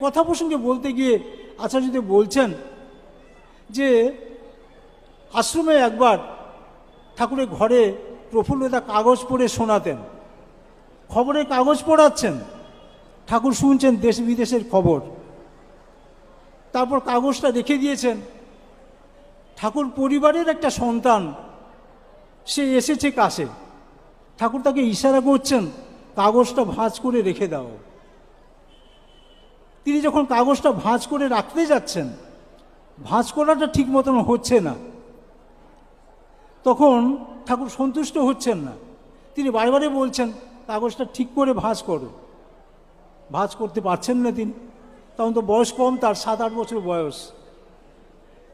কথা প্রসঙ্গে বলতে গিয়ে আচার্যদেব বলছেন যে আশ্রমে একবার ঠাকুরের ঘরে প্রফুল্লতা কাগজ পড়ে শোনাতেন। খবরের কাগজ পড়াচ্ছেন। ঠাকুর শুনছেন দেশ বিদেশের খবর। তারপর কাগজটা রেখে দিয়েছেন। ঠাকুর পরিবারের একটা সন্তান, সে এসেছে কাছে। ঠাকুর তাকে ইশারা করছেন, কাগজটা ভাঁজ করে রেখে দাও। তিনি যখন কাগজটা ভাঁজ করে রাখতে যাচ্ছেন, ভাঁজ করাটা ঠিক মতন হচ্ছে না। তখন ঠাকুর সন্তুষ্ট হচ্ছেন না। তিনি বারে বলছেন, কাগজটা ঠিক করে ভাঁজ করো। ভাঁজ করতে পারছেন না তিনি। তখন তো বয়স কম, তার সাত আট বছর বয়স।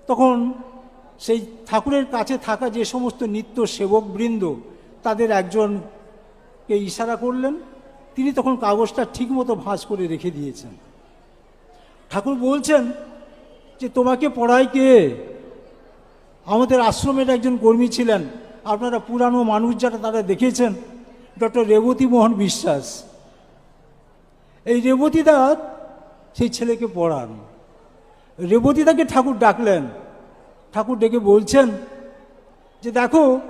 তখন সেই ঠাকুরের কাছে থাকা যে সমস্ত নিত্য সেবকবৃন্দ, তাদের একজনকে ইশারা করলেন। তিনি তখন কাগজটা ঠিকমতো ভাঁজ করে রেখে দিয়েছেন। ঠাকুর বলছেন যে, তোমাকে পড়ায় কে? আমাদের আশ্রমের একজন কর্মী ছিলেন। আপনারা পুরানো মানুষ যারা, তারা দেখেছেন। ডক্টর রেবতী মোহন বিশ্বাস। এই রেবতী রেবতীদা সেই ছেলেকে পড়ান। রেবতীদাকে ঠাকুর ডাকলেন। ঠাকুর ডেকে বলছেন যে, দেখো,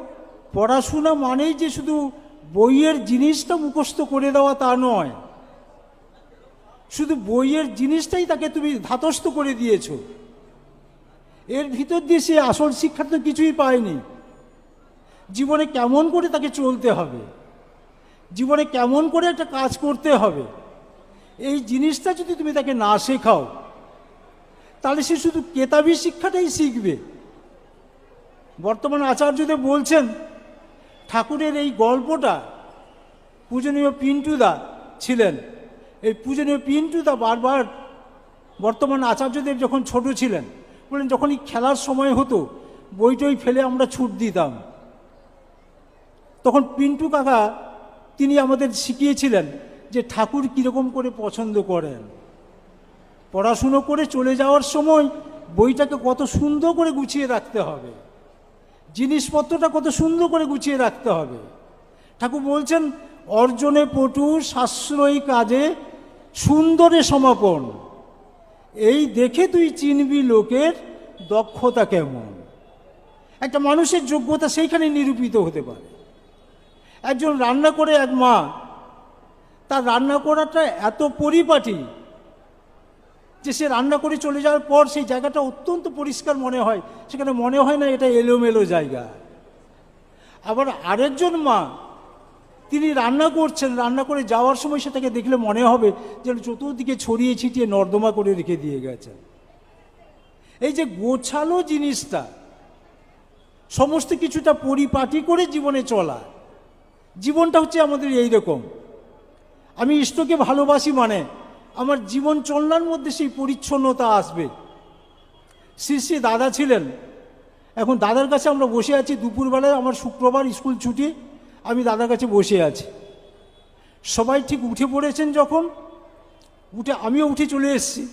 পড়াশোনা মানেই যে শুধু বইয়ের জিনিসটা মুখস্থ করে দেওয়া তা নয়। শুধু বইয়ের জিনিসটাই তাকে তুমি ধাতস্থ করে দিয়েছ। এর ভিতর দিয়ে সে আসল শিক্ষা তো কিছুই পায়নি। জীবনে কেমন করে তাকে চলতে হবে? জীবনে কেমন করে একটা কাজ করতে হবে? এই জিনিসটা যদি তুমি তাকে না শেখাও, তাহলে সে শুধু কেতাবি শিক্ষাটাই শিখবে। বর্তমান আচার্যদেব বলছেন, ঠাকুরের এই গল্পটা পূজনীয় পিন্টুদা ছিলেন। এই পূজনীয় পিন্টুদা বারবার বর্তমান আচার্যদেব যখন ছোট ছিলেন, বললেন, যখনই খেলার সময় হতো, বইটই ফেলে আমরা ছুট দিতাম। তখন পিন্টু কাকা তিনি আমাদের শিখিয়েছিলেন যে ঠাকুর কীরকম করে পছন্দ করেন। পড়াশুনো করে চলে যাওয়ার সময় বইটাকে কত সুন্দর করে গুছিয়ে রাখতে হবে, জিনিসপত্রটা কত সুন্দর করে গুছিয়ে রাখতে হবে। ঠাকুর বলছেন অর্জনে পটু, সাশ্রয়ী কাজে, সুন্দরে সমাপন। এই দেখে তুই চিনবি লোকের দক্ষতা কেমন। একটা মানুষের যোগ্যতা সেইখানে নিরূপিত হতে পারে। একজন রান্না করে এক মা, তার রান্না করাটা এত পরিপাটি যে সে রান্না করে চলে যাওয়ার পর সেই জায়গাটা অত্যন্ত পরিষ্কার মনে হয়। সেখানে মনে হয় না এটা এলোমেলো জায়গা। আবার আরেকজন মা তিনি রান্না করছেন, রান্না করে যাওয়ার সময় সেটাকে দেখলে মনে হবে যেন চতুর্দিকে ছড়িয়ে ছিটিয়ে নর্দমা করে রেখে দিয়ে গেছেন। এই যে গোছালো জিনিসটা, সমস্ত কিছুটা পরিপাটি করে জীবনে চলা, জীবনটা হচ্ছে আমাদের এই রকম। আমি ইষ্টকে ভালোবাসি মানে আমার জীবন চলনার মধ্যে সেই পরিচ্ছন্নতা আসবে। শ্রী শ্রী দাদা ছিলেন, এখন দাদার কাছে আমরা বসে আছি দুপুরবেলায় আমার শুক্রবার স্কুল ছুটি আমি দাদার কাছে বসে আছি। সবাই ঠিক উঠে পড়েছেন যখন? উঠে আমিও উঠে চলে এসেছি।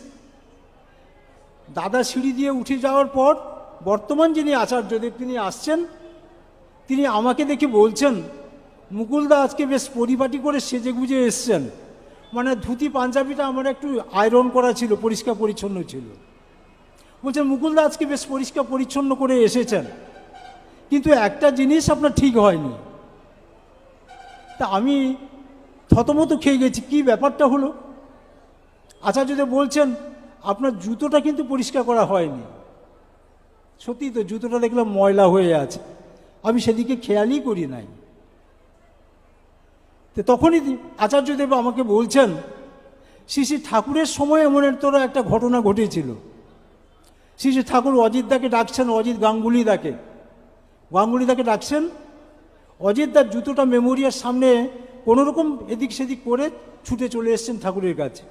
দাদা সিঁড়ি দিয়ে উঠে যাওয়ার পর বর্তমান যিনি আচার্যদেব, তিনি আসছেন। তিনি আমাকে দেখে বলছেন মুকুলদা আজকে বেশ পরিপাটি করে সেজে গুজে এসছেন। মানে ধুতি, পাঞ্জাবিটা আমার একটু আয়রন করা ছিল, পরিষ্কার পরিচ্ছন্ন ছিল। বলছেন মুকুলদা আজকে বেশ পরিষ্কার পরিচ্ছন্ন করে এসেছেন। কিন্তু একটা জিনিস আপনার ঠিক হয়নি। তা আমি থতমত খেয়ে গেছি। কি ব্যাপারটা হলো? আচার্যদেব বলছেন, আপনার জুতোটা কিন্তু পরিষ্কার করা হয়নি। সত্যি তো, জুতোটা দেখলাম ময়লা হয়ে আছে। আমি সেদিকে খেয়ালই করি নাই। তো তখনই আচার্যদেব আমাকে বলছেন, শ্রী শ্রী ঠাকুরের সময় এমন তোরা একটা ঘটনা ঘটেছিল। শ্রী শ্রী ঠাকুর অজিত দাকে ডাকছেন, অজিত গাঙ্গুলি দাকে গাঙ্গুলি দাকে ডাকছেন অজিতদার জুতোটা মেমোরিয়ার সামনে কোনোরকম এদিক সেদিক করে ছুটে চলে এসছেন ঠাকুরের কাছে।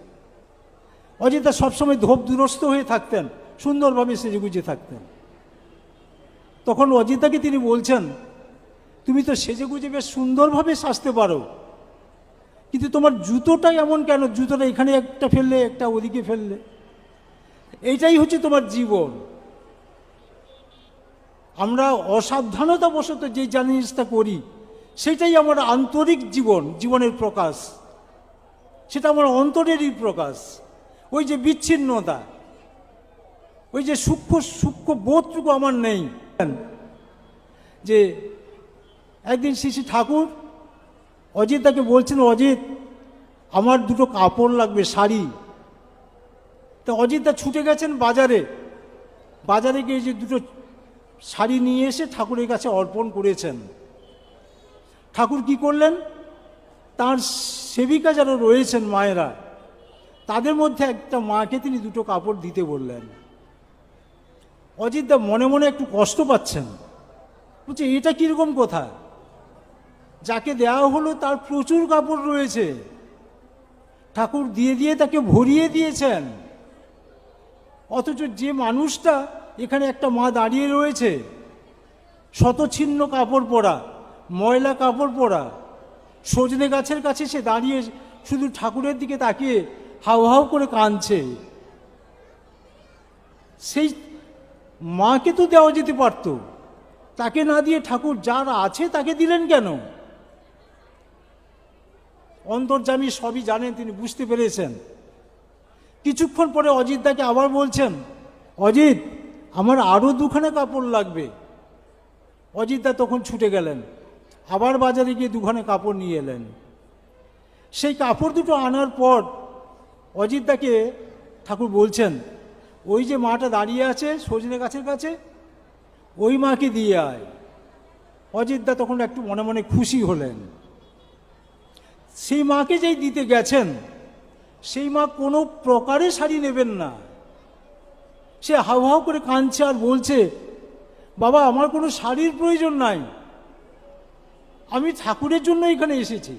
অজিতদা সবসময় ধোপ দুরস্ত হয়ে থাকতেন, সুন্দরভাবে সেজে গুজে থাকতেন। তখন অজিতদাকে তিনি বলছেন, তুমি তো সেজে গুজে বেশ সুন্দরভাবে সাজতে পারো, কিন্তু তোমার জুতোটা এমন কেন? জুতোটা এখানে একটা ফেললে, একটা ওদিকে ফেললে। এইটাই হচ্ছে তোমার জীবন। আমরা অসাবধানতা বশত যে জিনিসটা করি, সেটাই আমার আন্তরিক জীবন, জীবনের প্রকাশ। সেটা আমার অন্তরেরই প্রকাশ। ওই যে বিচ্ছিন্নতা, ওই যে সূক্ষ্ম সূক্ষ্ম বোধটুকু আমার নেই। যে একদিন শ্রী ঠাকুর, অজিত তাকে বলছেন, অজিত, আমার দুটো কাপড় লাগবে, শাড়ি। তা অজিতদা ছুটে গেছেন বাজারে। বাজারে গিয়ে যে দুটো শাড়ি নিয়ে এসে ঠাকুরের কাছে অর্পণ করেছেন। ঠাকুর কি করলেন? তার সেবিকা যারা রয়েছেন মায়েরা, তাদের মধ্যে একটা মাকে তিনি দুটো কাপড় দিতে বললেন। অজিতদা মনে মনে একটু কষ্ট পাচ্ছেন। বলছে, এটা কীরকম কথা? যাকে দেওয়া হলো তার প্রচুর কাপড় রয়েছে। ঠাকুর দিয়ে দিয়ে তাকে ভরিয়ে দিয়েছেন। অথচ যে মানুষটা এখানে একটা মা দাঁড়িয়ে রয়েছে। শতছিন্ন কাপড় পরা, ময়লা কাপড় পরা। সজনে গাছের কাছে সে দাঁড়িয়ে শুধু ঠাকুরের দিকে তাকিয়ে হাউ হাউ করে কাঁদছে। সেই মাকে তো দেওয়া যেতে পারত। তাকে না দিয়ে ঠাকুর যার আছে তাকে দিলেন কেন? অন্তর্জামী সবই জানেন, তিনি বুঝতে পেরেছেন। কিছুক্ষণ পরে অজিত দাকে আবার বলছেন, অজিত আমার আরও দুখানা কাপড় লাগবে। অজিতদা তখন ছুটে গেলেন। আবার বাজারে গিয়ে দুখানা কাপড় নিয়ে এলেন। সেই কাপড় দুটো আনার পর অজিত দাকে ঠাকুর বলছেন, ওই যে মাটা দাঁড়িয়ে আছে সজনে গাছের কাছে, ওই মাকে দিয়ে আয়। অজিত দা তখন একটু মনে মনে খুশি হলেন। সেই মাকে যেই দিতে গেছেন, সেই মা কোনো প্রকারে শাড়ি নেবেন না। সে হাউ হাউ করে কাঁদছে আর বলছে, বাবা, আমার কোনো শাড়ির প্রয়োজন নাই। আমি ঠাকুরের জন্য এখানে এসেছি।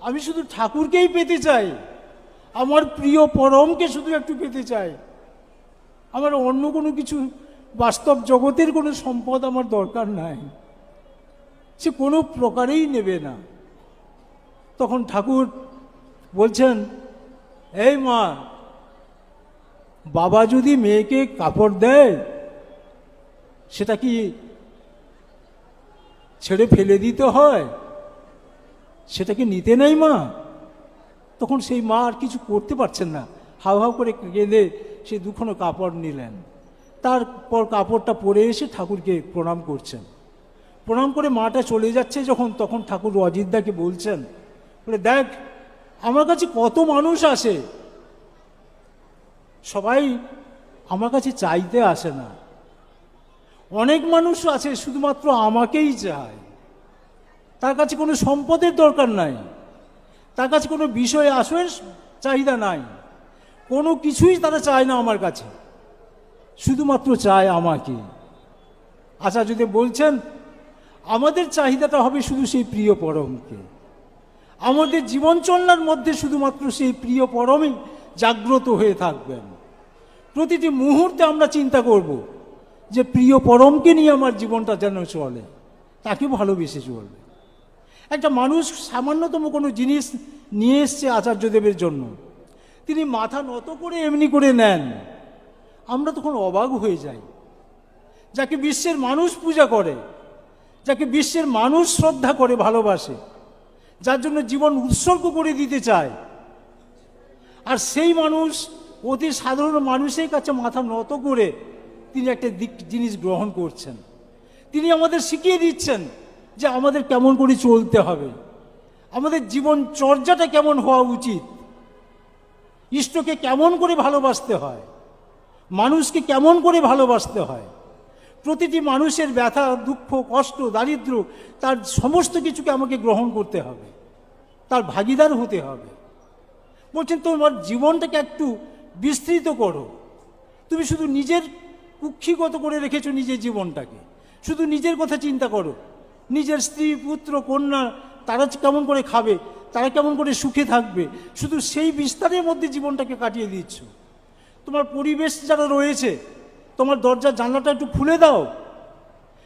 আমি শুধু ঠাকুরকেই পেতে চাই। আমার প্রিয় পরমকে শুধু একটু পেতে চাই। আমার অন্য কোনো কিছু, বাস্তব জগতের কোনো সম্পদ আমার দরকার নাই। সে কোনো প্রকারেই নেবে না। তখন ঠাকুর বলছেন, এই মা বাবা যদি মেয়েকে কাপড় দেয়, সেটা কি ছেড়ে ফেলে দিতে হয়? সেটা কি নিতে নেই মা? তখন সেই মা আর কিছু করতে পারছেন না। হাউ হাউ করে কেঁদে সে দুখানো কাপড় নিলেন। তারপর কাপড়টা পরে এসে ঠাকুরকে প্রণাম করছেন। প্রণাম করে মাটা চলে যাচ্ছে যখন, তখন ঠাকুর অজিতদাকে বলছেন, বলে, দেখ, আমার কাছে কত মানুষ আসে সবাই আমার কাছে চাইতে আসে না। অনেক মানুষ আছে, শুধুমাত্র আমাকেই চায়। তার কাছে কোনো সম্পদের দরকার নাই। তার কাছে কোনো বিষয় আসনের চাহিদা নাই। কোনো কিছুই তারা চায় না আমার কাছে। শুধুমাত্র চায় আমাকে। আচ্ছা যদি বলছেন, আমাদের চাহিদাটা হবে শুধু সেই প্রিয় পরমকে। আমাদের জীবন চলার মধ্যে শুধুমাত্র সেই প্রিয় পরমই জাগ্রত হয়ে থাকবেন। প্রতিটি মুহূর্তে আমরা চিন্তা করব যে প্রিয় পরমকে নিয়ে আমার জীবনটা যেন চলে, তাকে ভালোবেসে চলবে। একটা মানুষ সামান্যতম কোনো জিনিস নিয়ে এসছে আচার্যদেবের জন্য, তিনি মাথা নত করে এমনি করে নেন, আমরা তখন অবাক হয়ে যাই। যাকে বিশ্বের মানুষ পূজা করে, যাকে বিশ্বের মানুষ শ্রদ্ধা করে ভালোবাসে, যার জন্য জীবন উৎসর্গ করে দিতে চায় আর সেই মানুষ, অতি সাধারণ মানুষের কাছে মাথা নত করে তিনি একটা দিক, জিনিস গ্রহণ করছেন। তিনি আমাদের শিখিয়ে দিচ্ছেন যে আমাদের কেমন করে চলতে হবে। আমাদের জীবন চর্যাটা কেমন হওয়া উচিত? ইষ্টকে কেমন করে ভালোবাসতে হয়? মানুষকে কেমন করে ভালোবাসতে হয়? প্রতিটি মানুষের ব্যথা, দুঃখ, কষ্ট দারিদ্র তার সমস্ত কিছুকে আমাকে গ্রহণ করতে হবে। তার ভাগিদার হতে হবে। বলছেন, তোমার জীবনটাকে একটু বিস্তৃত করো। তুমি শুধু নিজের কুক্ষিগত করে রেখেছো নিজের জীবনটাকে। শুধু নিজের কথা চিন্তা করো। নিজের স্ত্রী, পুত্র, কন্যা, তারা কেমন করে খাবে, তারা কেমন করে সুখে থাকবে, শুধু সেই বিস্তারের মধ্যে জীবনটাকে কাটিয়ে দিচ্ছ। তোমার পরিবেশ যারা রয়েছে, তোমার দরজার জানলাটা একটু খুলে দাও।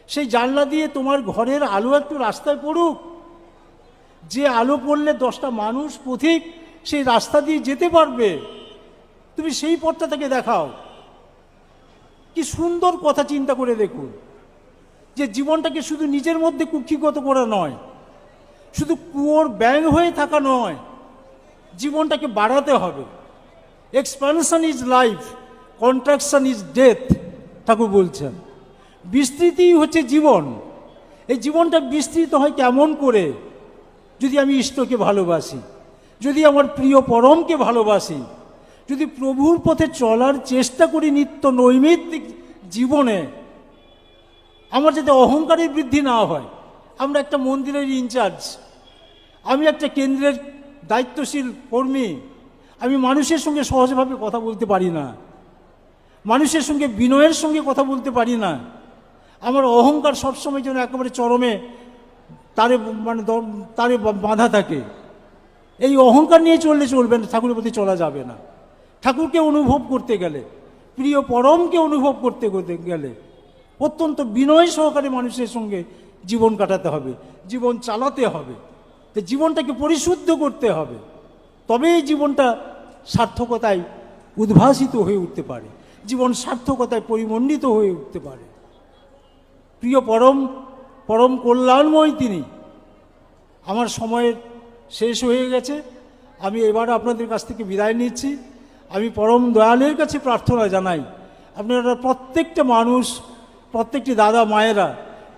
সেই জানলা দিয়ে তোমার ঘরের আলো একটু রাস্তায় পড়ুক। যে আলো পড়লে দশটা মানুষ পথিক সেই রাস্তা দিয়ে যেতে পারবে। তুমি সেই পথটা থেকে দেখাও। কি সুন্দর কথা চিন্তা করে দেখুন, যে জীবনটাকে শুধু নিজের মধ্যে কুক্ষিগত করা নয়, শুধু কুয়োর ব্যাং হয়ে থাকা নয়, জীবনটাকে বাড়াতে হবে। Expansion is life contraction is death Thakur বলছেন। বিস্তৃতি হচ্ছে জীবন। এই জীবনটা বিস্তৃত হয় কেমন করে? যদি আমি ইষ্টকে ভালোবাসি। যদি আমার প্রিয় পরমকে ভালোবাসি, যদি প্রভুর পথে চলার চেষ্টা করি নিত্য নৈমিত্তিক জীবনে, আমার যাতে অহংকারের বৃদ্ধি না হয়, আমরা একটা মন্দিরের ইনচার্জ, আমি একটা কেন্দ্রের দায়িত্বশীল কর্মী, আমি মানুষের সঙ্গে সহজভাবে কথা বলতে পারি না, মানুষের সঙ্গে বিনয়ের সঙ্গে কথা বলতে পারি না, আমার অহংকার সবসময় যেন একেবারে চরমে তারে মানে তারে বাঁধা থাকে। এই অহংকার নিয়ে চললে চলবে না, ঠাকুরের প্রতি চলা যাবে না। ঠাকুরকে অনুভব করতে গেলে, প্রিয় পরমকে অনুভব করতে করতে গেলে অত্যন্ত বিনয় সহকারে মানুষের সঙ্গে জীবন কাটাতে হবে, জীবন চালাতে হবে। তো জীবনটাকে পরিশুদ্ধ করতে হবে। তবে এই জীবনটা সার্থকতায় উদ্ভাসিত হয়ে উঠতে পারে, জীবন সার্থকতায় পরিমণ্ডিত হয়ে উঠতে পারে। প্রিয় পরম পরম কল্যাণময় তিনি। আমার সময়ের শেষ হয়ে গেছে। আমি এবার আপনাদের কাছ থেকে বিদায় নিচ্ছি। আমি পরম দয়ালের কাছে প্রার্থনা জানাই, আপনারা প্রত্যেকটা মানুষ, প্রত্যেকটি দাদা মায়েরা,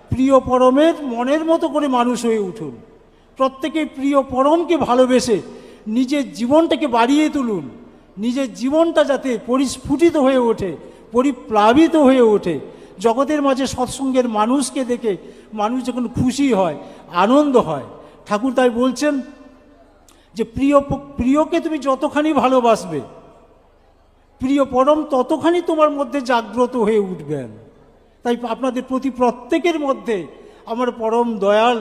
প্রিয় পরমের মনের মতো করে মানুষ হয়ে উঠুন। প্রত্যেকে প্রিয় পরমকে ভালোবেসে নিজের জীবনটাকে বাড়িয়ে তুলুন। নিজের জীবনটা যাতে পরিস্ফুটিত হয়ে ওঠে, পরিপ্লাবিত হয়ে ওঠে। জগতের মাঝে সৎসঙ্গের মানুষকে দেখে মানুষ যখন খুশি হয়, আনন্দ হয়। ঠাকুর তাই বলছেন যে প্রিয় প্রিয়কে তুমি যতখানি ভালোবাসবে, প্রিয় পরম ততখানি তোমার মধ্যে জাগ্রত হয়ে উঠবেন। তাই আপনাদের প্রতি প্রত্যেকের মধ্যে আমার পরম দয়াল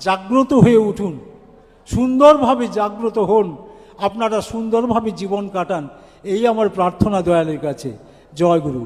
জাগ্রত হয়ে উঠুন। সুন্দরভাবে জাগ্রত হন, আপনারা সুন্দরভাবে জীবন কাটান, এই আমার প্রার্থনা দয়ালের কাছে। জয় গুরু।